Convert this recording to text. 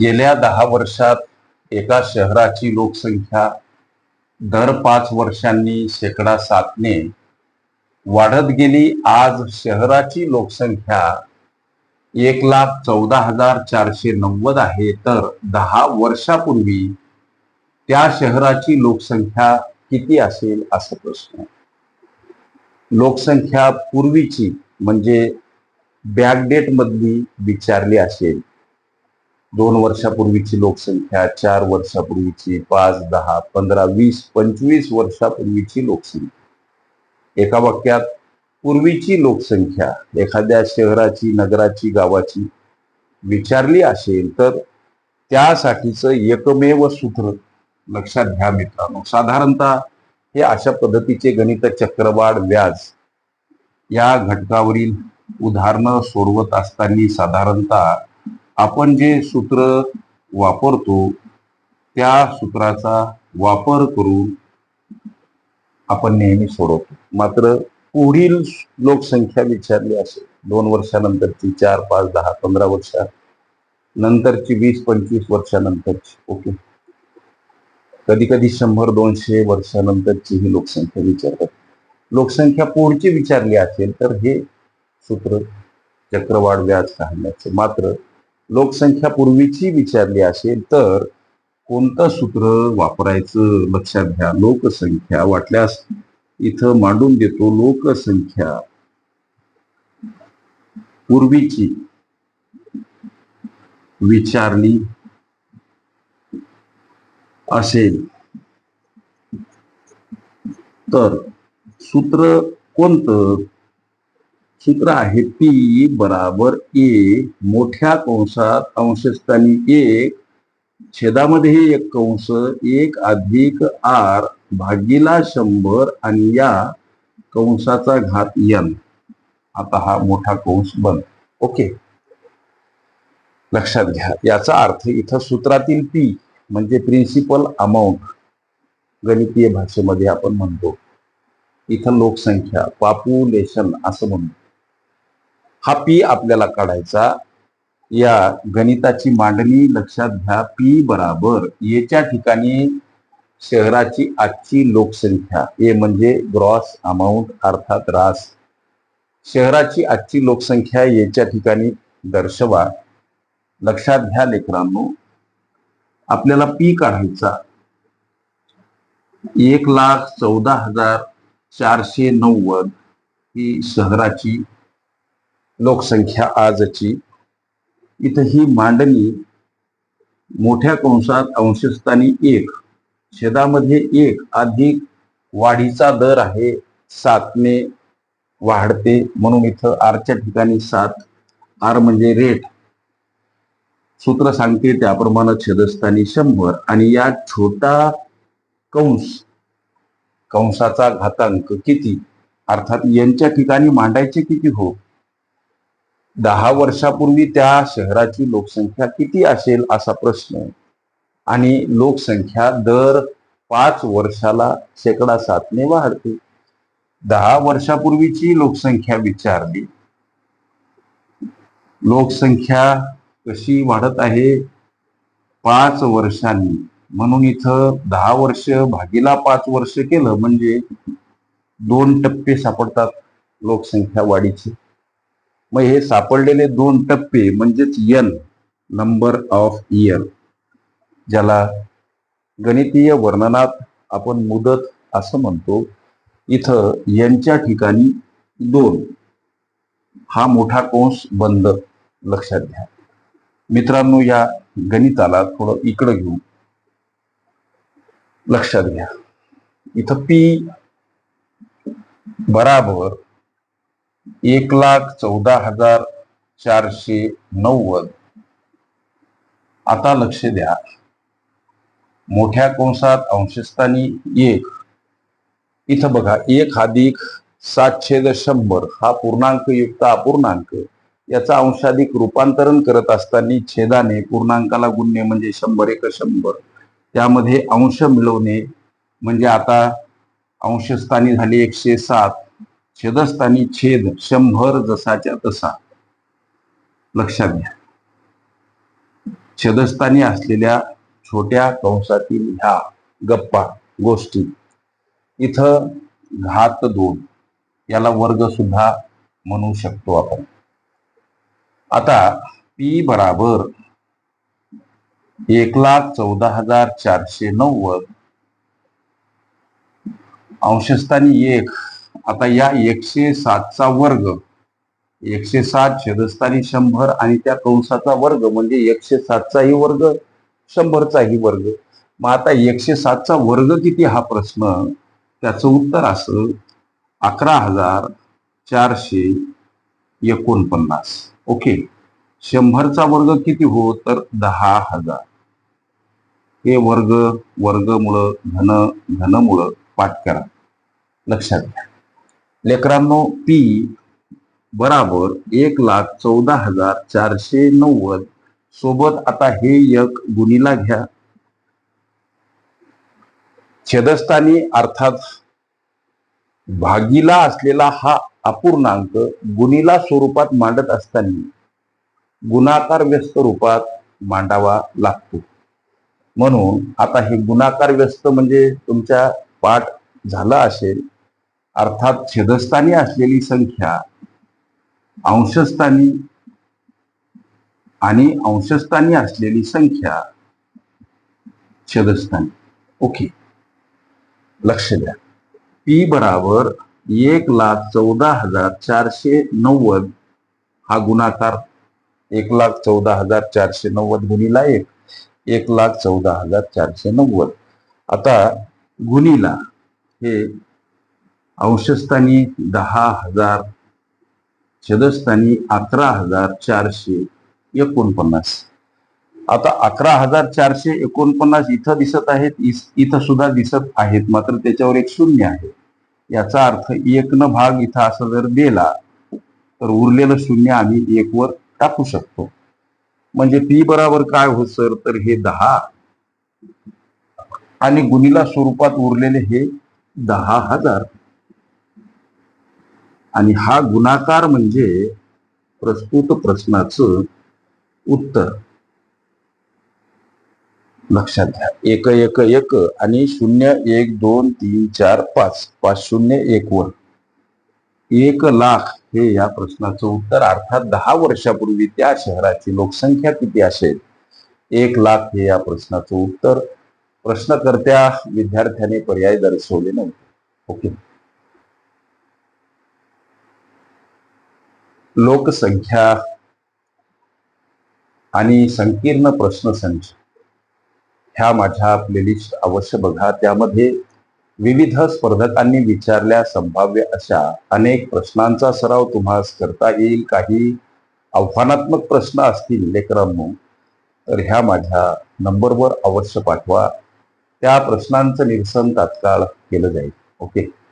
गेल्या दहा वर्षात एका शहराची लोकसंख्या दर पाच वर्षांनी शेकडा सातने वाढत गेली. आज शहराची लोकसंख्या एक लाख चौदा हजार चारशे नव्वद आहे. तर दहा वर्षापूर्वी त्या शहराची लोकसंख्या किती असेल? असा प्रश्न. लोकसंख्या पूर्वीची म्हणजे बॅकडेट मधली विचारली असेल. दोन वर्षापूर्वीची लोकसंख्या चार वर्षापूर्वीची पाच दहा पंधरा वीस पंचवीस वर्षापूर्वीची लोकसंख्या. एका वाक्यात पूर्वीची लोकसंख्या एखाद्या शहराची नगराची गावाची विचारली असेल तर त्यासाठीचं एकमेव सूत्र लक्षात घ्या मित्रांनो. साधारणतः हे अशा पद्धतीचे गणित चक्रवाढ व्याज या घटकावरील उदाहरणं सोडवत असताना साधारणतः आपण जे सूत्र वापरतो त्या सूत्राचा वापर करून आपण नेहमी सोडवतो. मात्र पुढील लोकसंख्या विचारली असेल दोन वर्षानंतरची चार पाच दहा पंधरा वर्षा नंतरची वीस पंचवीस वर्षानंतरची ओके? कधी कधी शंभर दोनशे वर्षानंतरची ही लोकसंख्या विचारतात. लोकसंख्या पुढची विचारली असेल तर हे सूत्र चक्रवाढ व्याज काढण्याचे मात्र लोकसंख्या पूर्वीची विचारली असेल तर कोणतं सूत्र वापरायचं लक्षात घ्या. लोकसंख्या वाटल्यास इथं मांडून देतो लोकसंख्या. पूर्वीची विचारली असेल तर सूत्र कोणतं? सूत्र आहे पी बराबर ए मोठ्या कंसात अंशस्थानी एक. छेदामध्ये एक कंस एक अधिक आर भागीला शंभर आणि या कंसाचा घात यन आता हा मोठा कंस बन. ओके. लक्षात घ्या. याचा अर्थ इथं सूत्रातील पी म्हणजे प्रिन्सिपल अमाऊंट गणितीय भाषेमध्ये आपण म्हणतो. इथं लोकसंख्या पॉप्युलेशन असं म्हणतो. हा पी आपल्याला काढायचा. या गणिताची मांडणी लक्षात घ्या. पी बराबर येच्या ठिकाणी शहराची आजची लोकसंख्या. ए म्हणजे ग्रॉस अमाऊंट अर्थात रास शहराची आजची लोकसंख्या याच्या ठिकाणी दर्शवा. लक्षात घ्या लेकरांनो. आपल्याला पी काढायचा. एक लाख चौदा हजार चारशे नव्वद ही शहराची लोकसंख्या आजची इथं ही मांडणी मोठ्या कंसात अंशस्थानी एक छेदामध्ये एक अधिक वाढीचा दर आहे सातने वाढते म्हणून इथं आरच्या ठिकाणी सात आर म्हणजे रेट. सूत्र सांगते त्याप्रमाणे छेदस्थानी शंभर आणि या छोटा कंस कंसाचा घातांक किती? अर्थात यांच्या ठिकाणी मांडायचे किती हो? दहा वर्षापूर्वी त्या शहराची लोकसंख्या किती असेल असा प्रश्न आणि लोकसंख्या दर पाच वर्षाला शेकडा सातने वाढते. दहा वर्षापूर्वीची लोकसंख्या विचारली. लोकसंख्या कशी वाढत आहे? पाच वर्षांनी. म्हणून इथं दहा वर्ष भागीला पाच वर्ष केलं. म्हणजे दोन टप्पे सापडतात लोकसंख्या वाढीचे. मग हे सापडलेले दोन टप्पे म्हणजेच यन नंबर ऑफ इयर ज्याला गणितीय वर्णनात आपण मुदत असं म्हणतो. इथं यांच्या ठिकाणी दोन. हा मोठा कोंस बंद लक्षात घ्या. मित्रांनो या गणिताला थोडं इकडं घेऊ लक्षात घ्या. इथं पी बराबर एक लाख चौदा हजार चारशे नव्वद. आता लक्ष द्या. मोठ्या कंसात अंशस्थानी एक. इथं बघा एक अधिक सात छेद शंभर. हा पूर्णांक युक्त अपूर्णांक. याचा अंशाधिक रूपांतरण करत असताना छेदाने पूर्णांकाला गुणणे म्हणजे शंभर एक शंभर. त्यामध्ये अंश मिळवणे म्हणजे आता अंशस्थानी झाली एकशे सात. छेदस्थानी छेद शंभर जसाच्या तसा. लक्षात घ्या. छेदस्थानी असलेल्या छोट्या कंसातील ह्या गप्पा गोष्टी इथं घात दोन याला वर्ग सुद्धा म्हणू शकतो आपण. आता पी बराबर एक लाख चौदा हजार चारशे नव्वद अंशस्थानी एक आता या एकशे सातचा वर्ग एकशे सात छेदस्थानी शंभर आणि त्या कंसाचा वर्ग म्हणजे एकशे सातचाही वर्ग शंभरचाही वर्ग. मग आता एकशे सातचा वर्ग किती हा प्रश्न? त्याचं उत्तर असं अकरा हजार चारशे एकोणपन्नास. ओके? शंभरचा वर्ग किती हो? तर दहा हजार. हे वर्ग वर्गमुळं घन घनमुळं पाठ करा. लक्षात घ्या. लेकरांनो पी बराबर एक लाख चौदा हजार चारशे नव्वद सोबत आता हे एक गुणीला घ्या. छेदस्थानी अर्थात भागीला असलेला हा अपूर्णांक गुणीला स्वरूपात मांडत असताना गुणाकार व्यस्त रूपात मांडावा लागतो. म्हणून आता हे गुणाकार व्यस्त म्हणजे तुमच्या पाठ झाला असेल अर्थात छेदस्थानी असलेली संख्या अंशस्थानी आणि अंशस्थानी असलेली संख्या छेदस्थानी. ओके. लक्ष द्या. पी बराबर एक लाख चौदा हजार चारशे नव्वद हा गुणाकार एक लाख चौदा हजार चारशे नव्वद गुणीला एक एक लाख चौदा हजार चारशे नव्वद. आता गुणीला हे अंशस्थानी दहा हजार छदस्थानी अकरा हजार चारशे एकोणपन्नास. आता अकरा हजार चारशे एकोणपन्नास इथं दिसत आहेत इस- इथं सुद्धा दिसत आहेत मात्र त्याच्यावर एक शून्य आहे. याचा अर्थ एक न भाग इथं असं जर दिला तर उरलेलं शून्य आम्ही एक वर टाकू शकतो. म्हणजे पी बराबर काय होत सर? तर हे दहा. आणि गुणीला स्वरूपात उरलेले हे दहा हजार. आणि हा गुणाकार म्हणजे प्रस्तुत प्रश्नाचं उत्तर. लक्षात घ्या. एक एक एक आणि शून्य एक दोन तीन चार पाच. पाच शून्य एक वर. एक लाख हे या प्रश्नाचं उत्तर. अर्थात दहा वर्षापूर्वी त्या शहराची लोकसंख्या किती असेल? एक लाख हे या प्रश्नाचं उत्तर. प्रश्नकर्त्या विद्यार्थ्याने पर्याय दर्शवले नव्हते. ओके. लोकसंख्या आणि संकीर्ण प्रश्नसंच ह्या माझ्या प्लेलिस्ट अवश्य बघा. त्यामध्ये विविध स्पर्धकांनी विचारल्या संभाव्य अशा अनेक प्रश्नांचा सराव तुम्हाला करता येईल. काही आव्हानात्मक प्रश्न असतील लेकरांनो तर ह्या माझ्या नंबरवर अवश्य पाठवा. त्या प्रश्नांचं निरसन तात्काळ केलं जाईल. ओके?